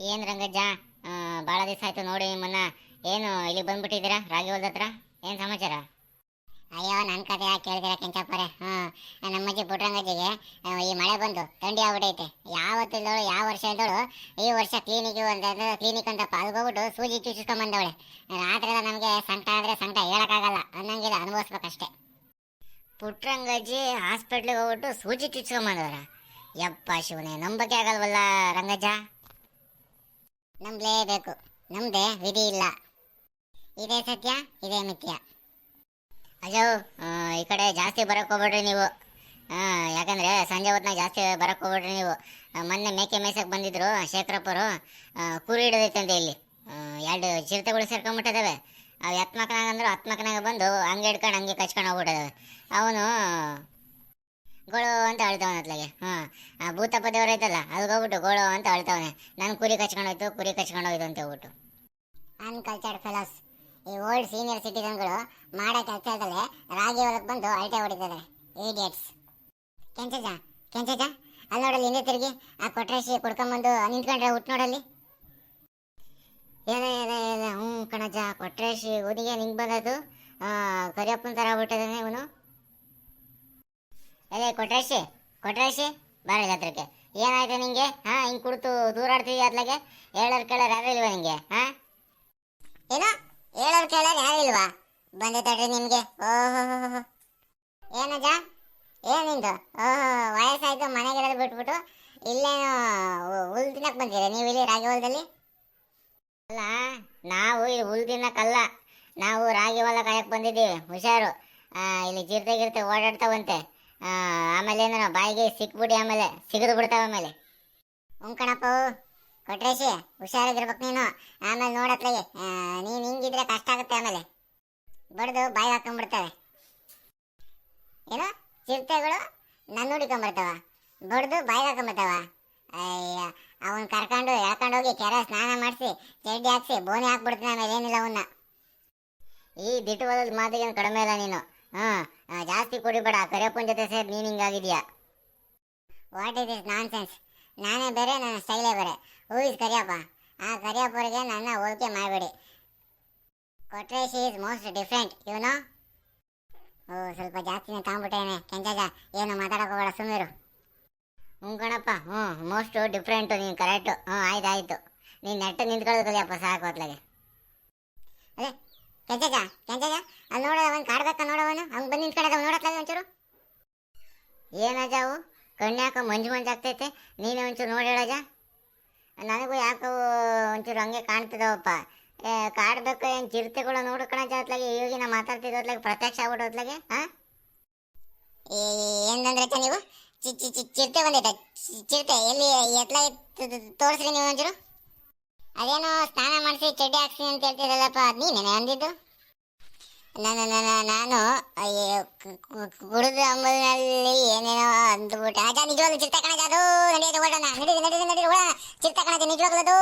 ಏನ್ ರಂಗಜ್ಜ? ಭಾಳ ದಿವಸ ಆಯ್ತು ನೋಡಿ ನಿಮ್ಮನ್ನ. ಏನು ಇಲ್ಲಿ ಬಂದ್ಬಿಟ್ಟಿದ್ದೀರಾ? ರಾಗಿ ಹೊಲ್ದ ಹತ್ರ? ಏನ್ ಸಮಾಚಾರ? ಅಯ್ಯೋ ನನ್ನ ಕತೆ ಯಾಕೆ ಕೇಳಿದಿರ ಕೆಂಚಪ್ಪರೆ ಹಾಂ ನಮ್ಮಜ್ಜಿ ಪುಟ್ರಂಗಜ್ಜಿಗೆ ಈ ಮಳೆ ಬಂದು ಥಂಡಿ ಆಗ್ಬಿಟ್ಟೈತೆ. ಯಾವತ್ತು ಯಾವ ವರ್ಷ ಇದ್ದವಳು ಈ ವರ್ಷ ಕ್ಲಿನಿಕ್ ಅಂತ ಕ್ಲಿನಿಕ್ ಅಂತ ಹೋಗ್ಬಿಟ್ಟು ಸೂಜಿ ಚುಚ್ಚಿಸ್ಕೊಂಡ್ ಬಂದವಳೆ ರಾತ್ರಿಯಲ್ಲ ನಮಗೆ ಸಂಕಟ ಆದರೆ ಸಂಕಟ ಹೇಳೋಕ್ಕಾಗಲ್ಲ. ಅನ್ನಂಗಿಲ್ಲ, ಅನುಭವಿಸ್ಬೇಕಷ್ಟೇ. ಪುಟ್ರಂಗಜ್ಜಿ ಹಾಸ್ಪಿಟ್ಲಿಗೆ ಹೋಗ್ಬಿಟ್ಟು ಸೂಜಿ ಚುಚ್ಕೊಂಬಂದವ್ರ ಬಂದವ್ರ ಯಪ್ಪ ಶಿವನೇ ನಂಬಕ್ಕೆ ಆಗಲ್ವಲ್ಲ ರಂಗಜ್ಜ? ನಂಬಲೇಬೇಕು. ನಮ್ದೆ ವಿಧಿ ಇಲ್ಲ. ಇದೇ ಸತ್ಯ, ಇದೇ ಮಿಥ್ಯ. ಅಜೋ ಈ ಕಡೆ ಜಾಸ್ತಿ ಬರಕ್ಕೆ ಹೋಗ್ಬೇಡ್ರಿ ನೀವು. ಯಾಕಂದರೆ ಸಂಜೆ ಹೊತ್ನಾಗ ಜಾಸ್ತಿ ಬರಕ್ಕೆ ಹೋಗ್ಬೇಡ್ರಿ ನೀವು. ಮೊನ್ನೆ ಮೇಕೆ ಮೇಸಕ್ಕೆ ಬಂದಿದ್ರು ಶೇಖರಪ್ಪರು. ಕುರಿ ಅಂತ ಇಲ್ಲಿ ಎರಡು ಚಿರತೆಗಳು ಸೇರ್ಕೊಂಡ್ಬಿಟ್ಟಿದಾವೆ ಅವು ಎತ್ಮಕ್ನಾಗ ಹತ್ತು ಹತ್ಮಕ್ನಾಗ ಬಂದು ಹಂಗೆ ಹಿಡ್ಕೊಂಡು ಹಂಗೆ ಕಚ್ಕೊಂಡು ಹೋಗ್ಬಿಟ್ಟಿದ್ದಾವೆ ಅವನು ಗೋಳು ಅಂತ ಅಳ್ತಾವನೆ ಅತ್ಲಾಗೆ ಹಾಂ, ಆ ಭೂತಪ್ಪ ದೇವ್ರ ಐತಲ್ಲ ಅದಕ್ಕೆ ಹೋಗ್ಬಿಟ್ಟು ಗೋಳು ಅಂತ ಅಳ್ತಾವನೆ ನಾನು ಕುರಿ ಕಚ್ಕೊಂಡು ಹೋಯ್ತು ಕುರಿ ಕಚ್ಕೊಂಡು ಹೋಯ್ತು ಅಂತ ಹೇಳ್ಬಿಟ್ಟು. ಅನ್ಕಲ್ಚರ್ಡ್ ಫೆಲೋಸ್ ಈ ಓಲ್ಡ್ ಸೀನಿಯರ್ ಸಿಟಿಸನ್ಗಳು ಮಾಡೋ ಕೆಲಸದಲ್ಲೇ ರಾಗಿ ಹೊಲಕ್ಕೆ ಬಂದು ಅಳತೆ ಹೊಡಿತಾರೆ ಈಡಿಯಟ್ಸ್ ಕೆಂಚಜ ಕೆಂಚಜ ಅಲ್ಲಿ ನೋಡಲ್ಲಿ ಹಿಂದೆ ತಿರುಗಿ ಆ ಕೊಟ್ರೇಶಿ ಕುಡ್ಕೊಂಬಂದು ನಿಂತ್ಕೊಂಡ್ರೆ ಹುಟ್ಟು ನೋಡಲ್ಲಿ. ಏನೇ ಏನೇ ಏನೇ ಹ್ಞೂ ಕಣಜ ಕೊಟ್ರೇಶಿ ಊದಿಗೆ ನಿಂಗೆ ಬಂದದ್ದು ಕರಿಯಪ್ಪನ ಥರ ಆಗ್ಬಿಟ್ಟಿದ್ದಾನೆ ಇವನು. ಎಲೆ ಕೊಟ್ರೇಶಿ ಕೊಟ್ರೇಶಿ, ಬಾರ ಹತ್ರಕ್ಕೆ ಏನಾಯ್ತು ನಿಂಗೆ? ಹಾ, ಹಿಂಗ್ ಕುಡ್ತು ದೂರಾಡ್ತೀವಿ ಅದ್ಲಾಗೆ? ಹೇಳೋರ್ ಕೇಳೋರ್ ಯಾರು ಇಲ್ವಾ ನಿಂಗೆ, ಹಾ? ಏನೋ ಹೇಳೋರ್ ಕೇಳೋರ್ ಯಾರು ಇಲ್ವಾ? ಬಂದೆ ತಡ್ರಿ ನಿಮ್ಗೆ. ಓಹೋ ಏನಜ್ಜ ಏನಿಂದು ಓಹೋ ವಯಸ್ಸಾಯ್ತು ಮನೆಗೆಲ್ಲ ಬಿಟ್ಬಿಟ್ಟು ಇಲ್ಲೇನು ಹುಲ್ ತಿನ್ನಕ್ ಬಂದಿರ ನೀವು ಇಲ್ಲಿ ರಾಗಿ ಹೊಲದಲ್ಲಿ? ಅಲ್ಲ, ನಾವು ಇಲ್ಲಿ ಹುಲ್ ತಿನ್ನಕ್ಕಲ್ಲ ನಾವು ರಾಗಿ ಹೊಲ ಕಾಯಕ್ ಬಂದಿದ್ದೀವಿ, ಹುಷಾರು. ಇಲ್ಲಿ ಗಿರ್ತೆ ಓಡಾಡ್ತಾವಂತೆ. ಆಮೇಲೆ ಏನೋ ಬಾಯಿಗೆ ಸಿಕ್ಬಿಡಿ ಆಮೇಲೆ, ಸಿಗದು ಬಿಡ್ತಾವ ಆಮೇಲೆ. ಉಂಕಣಪ್ಪ ಕೊಟ್ರೇಶಿ, ಹುಷಾರಾಗಿರ್ಬೇಕು ನೀನು. ಆಮೇಲೆ ನೋಡತ್ಲಾಗೆ ನೀನು ಹಿಂಗಿದ್ರೆ ಕಷ್ಟ ಆಗುತ್ತೆ ಆಮೇಲೆ. ಬಡ್ದು ಬಾಯಿ ಹಾಕೊಂಡ್ಬಿಡ್ತವೆ ಏನೋ ಚಿರತೆಗಳು ನನ್ನ ಹುಡ್ಕೊಂಡ್ಬರ್ತಾವ ಬಡ್ದು ಬಾಯಿ ಹಾಕೊಂಡ್ಬರ್ತಾವ ಅಯ್ಯ, ಅವನ್ ಕರ್ಕೊಂಡು ಎಳ್ಕೊಂಡು ಹೋಗಿ ಕೆರೆ ಸ್ನಾನ ಮಾಡಿಸಿ ಚಡ್ಡಿ ಹಾಕ್ಸಿ, ಬೋನಿ ಹಾಕ್ಬಿಡ್ತೀನಿ ಆಮೇಲೆ ಏನಿಲ್ಲ ಅವನ್ನ ಈ ದಿಟ್ಟವಾದ ಮಾತಿಗೆ ಕಡಿಮೆ ಇಲ್ಲ ನೀನು. ಹಾ ಜಾಸ್ತಿ ಕುಡಿಬೇಡ. ಕರಿಯಪ್ಪನ ಜೊತೆ ಸೇರಿ ನೀನು ಹಿಂಗಾಗಿದ್ಯಾ? What is this nonsense ನಾನೇ ಬೇರೆ, ನನ್ನ ಸ್ಟೈಲೇ ಬೇರೆ. Who is Kariyappa? ಆ ಕರಿಯಪ್ಪರಿಗೆ ನನ್ನ ಹೋಲಿಕೆ ಮಾಡಬೇಡಿ. ಕೊಟ್ರೇಶ್ ಈಸ್ ಮೋಸ್ಟ್ ಡಿಫ್ರೆಂಟ್ ಇವನು ಓ, ಸ್ವಲ್ಪ ಜಾಸ್ತಿನೇ ತಾಂಬಿಟ್ಟೇನೆ ಕೆಂಜಾಜ ಏನು ಮಾತಾಡೋಕೋಬೇಡ ಸುಮ್ಮೀರು ಹ್ಞೂ ಕಣಪ್ಪ. ಹ್ಞೂ ಮೋಸ್ಟ್ ಡಿಫ್ರೆಂಟು ನೀನು ಕರೆಕ್ಟು ಹ್ಞೂ ಆಯ್ತು, ಆಯಿತು. ನೀನು ನೆಟ್ಟು ನಿಂತ್ಕೊಳ್ಳೋದು ಕಲಿಯಪ್ಪ ಸಾಕು ಹೊತ್ಲಾಗೆ ಅದೇ ಕೆಂಚಜ ಕೆಂಜಜ ಅಲ್ಲಿ ನೋಡೋದವನ್ ಕಾಡ್ಬೇಕ ನೋಡವನು ಅವ್ನು? ಬಂದು ನಿಂತ್ಕೊಳ್ಳೋದವ ನೋಡತ್ಲಾಗೆ ಒಂಚೂರು? ಏನಜಾವು ಕಣ್ಯಾಕ ಮಂಜು ಮಂಜು ಆಗ್ತೈತೆ. ನೀನು ಒಂಚೂರು ನೋಡಿ ಹೇಳಜ ನನಗೂ ಯಾಕೋ ಒಂಚೂರು ಹಂಗೆ ಕಾಣ್ತಿದ್ದಾವಪ್ಪ ಏ, ಕಾಡ್ಬೇಕು ಏನು ಚಿರತೆಗಳು ನೋಡ್ಕೊಳ ಜಾತ್ಲಾಗೆ ಇವಾಗಿನ ಮಾತಾಡ್ತಿದ್ದೋತ್ಲಾಗೆ ಪ್ರತ್ಯಕ್ಷ ಆಗ್ಬಿಡೋತ್ಲಾಗೆ ಹಾಂ ಏನಂದ್ರೆ ನೀವು? ಚಿರತೆ ಬಂದೈತೆ. ಚಿರತೆ ಎಲ್ಲಿ ಎತ್ಲ ತೋರಿಸ್ರಿ ನೀವು ಒಂಚೂರು? ಅದೇನೋ ಸ್ನಾನ ಮಾಡಿಸಿ ಚಡ್ಡಿ ಹಾಕ್ಸಿ ಅಂತ ಹೇಳ್ತಿರಲ್ಲಪ್ಪ ಅದು ನೀನೇನೆ ಅಂದಿದ್ದು? ನಾನು ನಾನು ಕುಡಿದು ಅಂಬಲಿನಲ್ಲಿ ಏನೇನೋ ಅಂದ್ಬಿಟ್ಟು. ಅಜ ನಿಜವಾಗ್ಲೂ ಚಿತ್ತ ಕಣಜ ಅದು? ನಡೆಯೋದು ಓಡೋಣ ನಡೀರಿ ನಡೀರಿ ನಡೀರಿ ಓಡೋಣ ಚಿತ್ತ ಕಣಜ ನಿಜವಾಗ್ಲೂ ಅದು?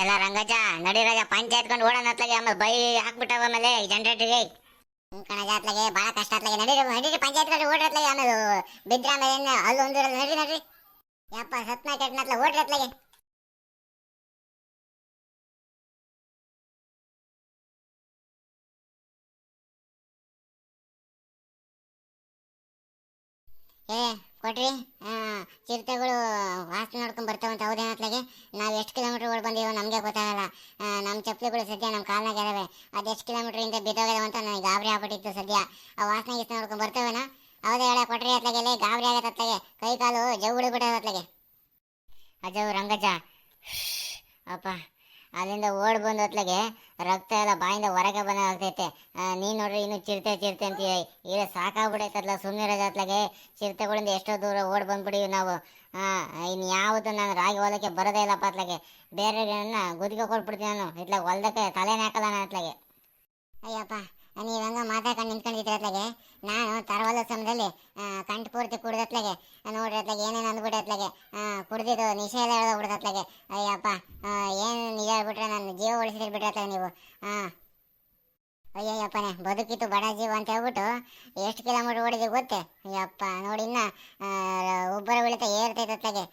ಎಲ್ಲ ರಂಗಜ ನಡಿ ರಾಜ ಪಂಚ ಎತ್ಕೊಂಡು ಓಡೋಣ ಅತ್ಲಾಗೆ. ಆಮೇಲೆ ಬೈ ಹಾಕ್ಬಿಟ್ಟವ ಆಮೇಲೆ ಜನರೇಟ್ರಿಗೆ. ಕಣಜ ಅತ್ಲಾಗೆ ಭಾಳ ಕಷ್ಟ ಅತ್ಲಾಗೆ. ನಡೀರಿ ನಡೀರಿ ಪಂಚಾಯತ್ ಕಡೆ ಓಡ್ರಿ ಅತ್ಲಾಗೆ. ಆಮೇಲೆ ಬಿದ್ರ ಆಮೇಲೆ ಏನು ಅಲ್ಲಿ ಒಂದೂರಲ್ಲಿ ನಡಿ ನಡ್ರಿ ಯಪ್ಪ ಸತ್ನ ಕೆಟ್ಟನ ಅತ್ಲಾಗೆ, ಓಡ್ರಿ ಅತ್ಲಾಗೆ. ಏ, ಕೊಟ್ರಿ. ಚಿರತೆಗಳು ವಾಸನೆ ನೋಡ್ಕೊಂಡ್ ಬರ್ತಾವಂತ ಹೌದೇನತ್ಲಾಗೆ ನಾವು ಎಷ್ಟು ಕಿಲೋಮೀಟರ್ ಬಂದೀವೋ ನಮಗೆ ಗೊತ್ತಾಗಲ್ಲ. ನಮ್ಮ ಚಪ್ಪಲಿಗಳು ಸದ್ಯ ನಮ್ಮ ಕಾಲ್ನಾಗ ಇದಾವೆ. ಅದು ಎಷ್ಟು ಕಿಲೋಮೀಟರ್ ಹಿಂದೆ ಬಿದ್ದೋಗಿದಾವ ಅಂತ ನನಗೆ ಗಾಬರಿ ಆಗ್ಬಿಟ್ಟಿತ್ತು ಸದ್ಯ. ಆ ವಾಸನೆ ಗೀಸನೆ ನೋಡ್ಕೊಂಡು ಬರ್ತೇವೆ ಹೌದೇ ಹೇಳ, ಕೊಟ್ರಿ ಅತ್ಲಾಗೆ ಗಾಬರಿ ಆಗತ್ತೆ ಅತ್ಲಾಗೆ. ಕೈ ಕಾಲು ಜವ್ ಬಿಡೋದು ಅತ್ಲಾಗೆ. ಅಜವ್ ರಂಗಜ ಅಪ್ಪ. ಅಲ್ಲಿಂದ ಓಡ್ ಬಂದ ರಕ್ತ ಎಲ್ಲ ಬಾಯಿಂದ ಹೊರಗೆ ಬಂದ ಆಗ್ತೈತೆ. ನೀನು ನೋಡ್ರಿ ಇನ್ನು ಚಿರತೆ ಚಿರತೆ ಅಂತೀವಿ ಈಗ ಸಾಕಾಗ್ಬಿಡೈತಲ್ಲ ಸುಮ್ಮನೆ ಹೊತ್ಲಾಗೆ ಚಿರತೆಗಳಿಂದ ಎಷ್ಟೋ ದೂರ ಓಡ್ ಬಂದ್ಬಿಡಿವಿ ನಾವು. ಇನ್ನು ಯಾವುದು ನಾನು ರಾಗಿ ಹೊಲಕ್ಕೆ ಬರೋದೇ ಇಲ್ಲಪ್ಪ ಅತ್ಲಾಗೆ ಬೇರೆ ಗುದಿಗೆ ಕೊಟ್ಬಿಡ್ತೀನಿ ನಾನು. ಇಟ್ಲಾಗ ಹೊಲ್ದಕ್ಕೆ ತಲೆನೇ ಹಾಕಲ್ಲ ನಾನು ಅತ್ಲಾಗೆ ಅಯ್ಯಪ್ಪ. ನೀವು ಹಂಗ ಮಾತಾಡ್ಕೊಂಡು ನಿಂತ್ಕೊಂಡಿದ್ರೆ ಅತ್ಲಾಗೆ ನಾನು ತರವಲ್ಲ ಸಮಯದಲ್ಲಿ ಕಂಠ ಪೂರ್ತಿ ಕುಡ್ದತ್ಲಾಗೆ ನೋಡ್ರಿ ಅತ್ಲಾಗೆ, ಏನೇನು ಅಂದ್ಬಿಟ್ಟೆ ಅತ್ಲಾಗೆ ಕುಡ್ದಿದ್ದು ನಿಷೇಧ ಹೇಳ್ದ ಬಿಡ್ದತ್ಲಾಗೆ. ಅಯ್ಯಪ್ಪ ಏನು ನಿಜ ಹೇಳ್ಬಿಟ್ರೆ ನನ್ನ ಜೀವ ಉಳಿಸಿದ್ರೆ ನೀವು. ಹಾಂ ಅಯ್ಯಯ್ಯಪ್ಪನೇ, ಬದುಕಿತ್ತು ಬಡ ಜೀವ ಅಂತ ಹೇಳ್ಬಿಟ್ಟು ಎಷ್ಟು ಕಿಲೋಮೀಟ್ರ್ ಓಡಿದೆ ಗೊತ್ತೆ? ಅಯ್ಯಪ್ಪ, ನೋಡಿ ಇನ್ನ ಒಬ್ಬರ ಬೀಳುತ್ತೆ ಏರ್ತೈತೆ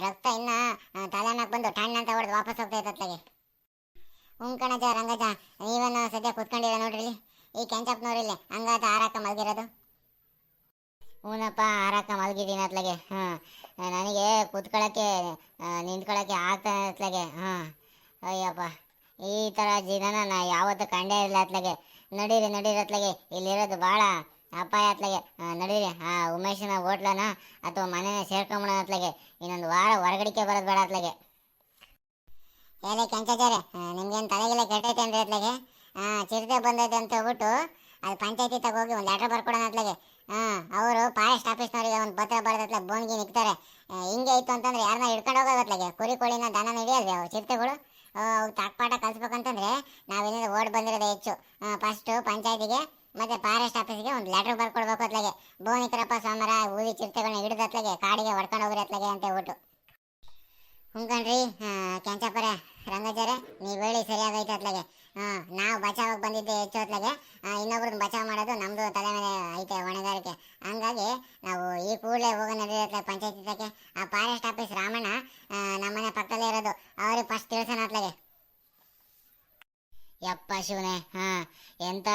ರಕ್ತ ಇನ್ನ ಆ, ತಲೆನಾಗ ಬಂದು ಟಣ್ಣ ಅಂತ ನಿಂತ್ಕೊಳ್ಳೋಕ್ಕೆ ಆಗ್ತಾನೆ ಅತ್ಲಾಗೆ, ಹಾಂ. ಅಯ್ಯಪ್ಪ, ಈ ಥರ ಜೀವನ ನಾ ಯಾವತ್ತೂ ಕಂಡೇ ಇರಲಿಲ್ಲ ಅತ್ಲಾಗೆ. ನಡೀರಿ ನಡೀರಿ ಅತ್ಲಾಗೆ. ಇಲ್ಲಿರೋದು ಭಾಳ ಅಪಾಯ ಅತ್ಲಾಗೆ. ನಡೀರಿ. ಆ, ಉಮೇಶನ ಹೋಟ್ಲನ ಅಥವಾ ಮನೆನ ಸೇರ್ಕೊಂಬಿಡೋಣ ಅತ್ಲಾಗೆ. ಇನ್ನೊಂದು ವಾರ ಹೊರಗಡಿಕೆ ಬರೋದು ಬೇಡ ಅತ್ಲಾಗೆ. ಏನೇ ಕೆಂಚಾಚಾರೆ ನಿಮ್ಗೇನು ತಲೆಗೆಲ್ಲ ಕೆಟ್ಟೈತೆ ಅಂದ್ರೆ ಅತ್ಲಾಗೆ? ಚಿರತೆ ಬಂದೈತೆ ಅಂತ ಹೇಳ್ಬಿಟ್ಟು ಅದು ಪಂಚಾಯತಿ ತಗೋಗಿ ಒಂದು ಲೆಟ್ರ್ ಬರ್ಕೊಡೋಣ ಅತ್ಲಾಗೆ. ಅವರು ಫಾರೆಸ್ಟ್ ಆಫೀಸ್ನವರಿಗೆ ಒಂದು ಪತ್ರ ಬರೆದತ್ಲ ಬೋನ್ಗೆ ನಿಕ್ತಾರೆ. ಹಿಂಗೆ ಇತ್ತು ಅಂತಂದ್ರೆ ಯಾರನ್ನ ಹಿಡ್ಕೊಂಡು ಹೋಗೋದತ್ಲಾಗೆ ಕುರಿ ಕೋಳಿನ ದನ ಹಿಡಿಯೋದು ಅವು ಚಿರತೆಗಳು? ಅವು ತಾಕ್ಪಾಟ ಕಲಿಸ್ಬೇಕಂತಂದ್ರೆ ನಾವೇನಾದ್ರು ಓಡ್ ಬಂದಿರೋದೇ ಹೆಚ್ಚು. ಫಸ್ಟು ಪಂಚಾಯತಿಗೆ, ಮತ್ತೆ ಫಾರೆಸ್ಟ್ ಆಫೀಸ್ಗೆ ಒಂದು ಲೆಟರ್ ಬರ್ಕೊಡ್ಬೇಕು ಅತ್ಲಾಗೆ ಬೋನಿಕರಪ್ಪ ಸೋಮರ ಊದಿ ಚಿರತೆಗಳನ್ನ ಹಿಡಿದತ್ಲಾಗೆ, ಕಾಡಿಗೆ ಹೊಡ್ಕೊಂಡು ಹೋಗ್ರಿ ಅತ್ಲಾಗೆ ಅಂತ ಹೇಳ್ಬಿಟ್ಟು. ಹುಂಕಣ್ರಿ ಕೆಂಚಪ್ಪರ ರಂಗಜಾರ ನೀವು ಹೇಳಿ ಸರಿಯಾಗೈತೆ ಅತ್ಲಾಗೆ ನಾವು ಬಚಾವಾಗಿ ಬಂದಿದ್ದೆ ಹೆಚ್ಚು ಹೊತ್ಲಾಗೆ ಇನ್ನೊಬ್ರನ್ನ ಬಚಾವ್ ಮಾಡೋದು ನಮ್ಮದು ತಲೆ ಮೇಲೆ ಐತೆ ಹೊಣೆಗಾರಿಕೆ. ಹಂಗಾಗಿ ನಾವು ಈ ಕೂಡಲೇ ಹೋಗೋ ನಡೆಯುತ್ತೆ ಪಂಚಾಯತಿ ಆ ಫಾರೆಸ್ಟ್ ಆಫೀಸ್ ರಾಮಣ್ಣ ನಮ್ಮನೆ ಪಕ್ಕದಲ್ಲೇ ಇರೋದು. ಅವ್ರಿಗೆ ಫಸ್ಟ್ ತಿಳಿಸೋಣ ಅತ್ಲಾಗೆ ಯಪ್ಪ ಶಿವನೇ, ಹಾಂ ಎಂಥ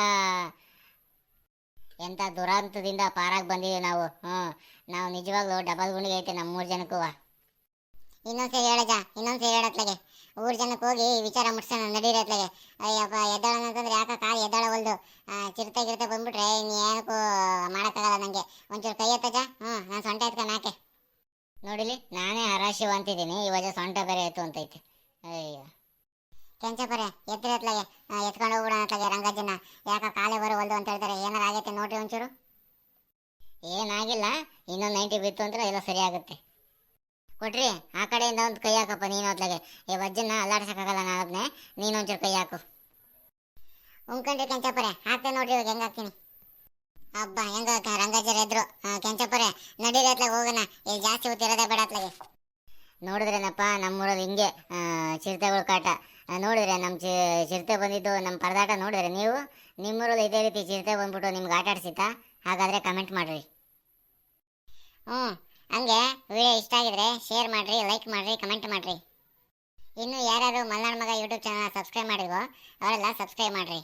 ಎಂಥ ದುರಂತದಿಂದ ಪಾರಾಗಿ ಬಂದಿದ್ದೀವಿ ನಾವು. ಹ್ಞೂ ನಾವು ನಿಜವಾಗ್ಲೂ ಡಬಲ್ ಗುಂಡಿಗೆ ಐತೆ ನಮ್ಮ ಮೂರು ಜನಕ್ಕೂ. ಇನ್ನೊಂದ್ಸರಿ ಹೇಳಜ ಇನ್ನೊಂದ್ಸರಿ ಹೇಳತ್ಲಾಗೆ. ಊರ್ ಜನಕ್ಕೆ ಹೋಗಿ ವಿಚಾರ ಮುಟ್ಸೋಣ, ನಡೀರತ್ಲಗೆ. ಅಯ್ಯಪ್ಪ, ಎದ್ದಾಳ ಅಂತಂದ್ರೆ ಯಾಕ ಕಾಲು ಎದ್ದಾಳ ಹೊಲ್ದು? ಚಿರತೆ ಗಿರತೆ ಬಂದ್ಬಿಟ್ರೆ ಇನ್ನು ಏನಕ್ಕೂ ಮಾಡೋಕ್ಕಾಗಲ್ಲ ನನಗೆ ಒಂಚೂರು ಕೈ ಎತ್ತಜ ಹ್ಞೂ ನಾನು ಸೊಂಟ ಎತ್ಕ ಹಾಕೆ. ನೋಡಿಲಿ, ನಾನೇ ಹರಾಶಿವ ಅಂತಿದ್ದೀನಿ. ಇವಾಗ ಸೊಂಟ ಬೇರೆ ಎತ್ತು ಅಂತೈತೆ. ಅಯ್ಯೋ. ಕೆಂಚಪರೆ ಎತ್ತಿರ ಎತ್ಲಾಗೆ ಎತ್ಕೊಂಡು ಹೋಗ್ಬಿಡೋಣ ಅಂತಲಗೆ ರಂಗಜ್ಜನ ಯಾಕ ಕಾಲೇ ಬರೋ ಹೊಲ್ದು ಅಂತ ಹೇಳ್ತಾರೆ. ಏನಾರು ಆಗೈತೆ ನೋಡ್ರಿ ಒಂಚೂರು. ಏನಾಗಿಲ್ಲ, ಇನ್ನೊಂದು ನೈಂಟಿ ಬಿತ್ತು ಅಂದ್ರೆ ಎಲ್ಲ ಸರಿ ಆಗುತ್ತೆ. ಕೊಟ್ರಿ ಆ ಕಡೆಯಿಂದ ಒಂದು ಕೈ ಹಾಕಪ್ಪ, ನೀನು ಅದ್ಲಾಗೆ. ಈ ವಜ್ಜನ್ನ ನಾನು ನಾಳದ್ನೆ ನೀನು ಒಂಚೂರು ಕೈ ಹಾಕು. ಉಂಕಂಡ್ರಿ ಕೆಂಚಪ್ಪರೆ, ಹಾಕ್ತೇನೆ ನೋಡ್ರಿ ಇವಾಗ ಹೆಂಗೆ ಹಾಕ್ತೀನಿ. ಹಬ್ಬ ಹೆಂಗ ರಂಗಜ್ಜರ ಎದ್ರು. ಕೆಂಚಪ್ಪರೆ, ನಡೀರಿ ಅತ್ಲಾಗ ಹೋಗೋಣ. ಇಲ್ಲಿ ಜಾಸ್ತಿ ಹೊತ್ತಿರೋದೇ ಬೇಡ ಅತ್ಲಾಗೆ ನೋಡಿದ್ರೇನಪ್ಪ, ನಮ್ಮೂರಲ್ಲಿ ಹಿಂಗೆ ಚಿರತೆಗಳು ಕಾಟ. ನೋಡಿದ್ರೆ ನಮ್ಮ ಚಿ, ಚಿರತೆ ಬಂದಿದ್ದು ನಮ್ಮ ಪರದಾಟ ನೋಡಿದ್ರೆ ನೀವು? ನಿಮ್ಮೂರಲ್ಲಿ ಇದೇ ರೀತಿ ಚಿರತೆ ಬಂದ್ಬಿಟ್ಟು ನಿಮ್ಗೆ ಆಟ ಹಾಗಾದ್ರೆ ಹಾಗಾದರೆ ಕಮೆಂಟ್ ಮಾಡಿರಿ. ಹ್ಞೂ ಹಂಗೆ ವಿಡಿಯೋ ಇಷ್ಟ ಆಗಿದ್ರೆ ಶೇರ್ ಮಾಡಿರಿ ಲೈಕ್ ಮಾಡಿರಿ ಕಮೆಂಟ್ ಮಾಡಿರಿ. ಇನ್ನು ಯಾರ್ಯಾರು ಮಲ್ನಾಡ್ ಮಗ ಯೂಟ್ಯೂಬ್ ಚಾನಲ್ ಸಬ್ಸ್ಕ್ರೈಬ್ ಮಾಡಿಲ್ವೋ ಅವರೆಲ್ಲ ಸಬ್ಸ್ಕ್ರೈಬ್ ಮಾಡಿರಿ.